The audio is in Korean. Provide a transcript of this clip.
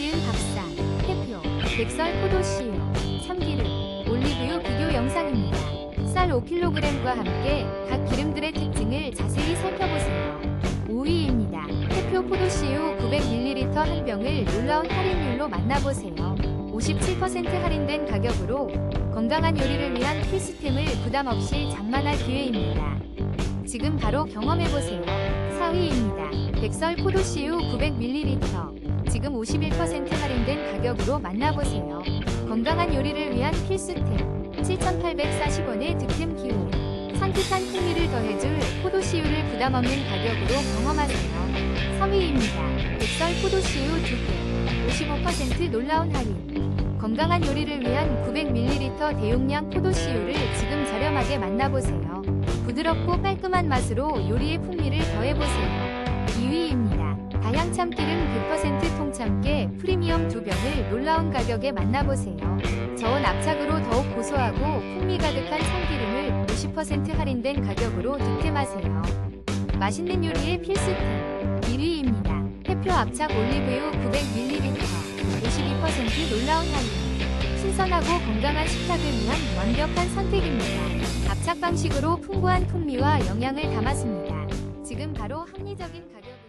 지은 밥상, 대표, 백설 포도씨유, 참기름, 올리브유 비교 영상입니다. 쌀 5kg과 함께 각 기름들의 특징을 자세히 살펴보세요. 5위입니다. 대표 포도씨유 900ml 한 병을 놀라운 할인율로 만나보세요. 57% 할인된 가격으로 건강한 요리를 위한 필수템을 부담 없이 장만할 기회입니다. 지금 바로 경험해보세요. 4위입니다. 백설 포도씨유 900ml. 지금 51% 할인된 가격으로 만나보세요. 건강한 요리를 위한 필수템. 7,840원의 득템 기호. 산뜻한 풍미를 더해줄 포도씨유를 부담 없는 가격으로 경험하세요. 3위입니다. 백설 포도씨유 2개. 55% 놀라운 할인. 건강한 요리를 위한 900ml 대용량 포도씨유를 지금 저렴하게 만나보세요. 부드럽고 깔끔한 맛으로 요리의 풍미를 더해보세요. 2위입니다. 다향 참기름 100% 통참깨 프리미엄 두 병을 놀라운 가격에 만나보세요. 저온 압착으로 더욱 고소하고 풍미 가득한 참기름을 50% 할인된 가격으로 득템하세요. 맛있는 요리의 필수템 1위입니다. 대표 압착 올리브유 900ml 52% 놀라운 할인 신선하고 건강한 식탁을 위한 완벽한 선택입니다. 압착 방식으로 풍부한 풍미와 영양을 담았습니다. 지금 바로 합리적인 가격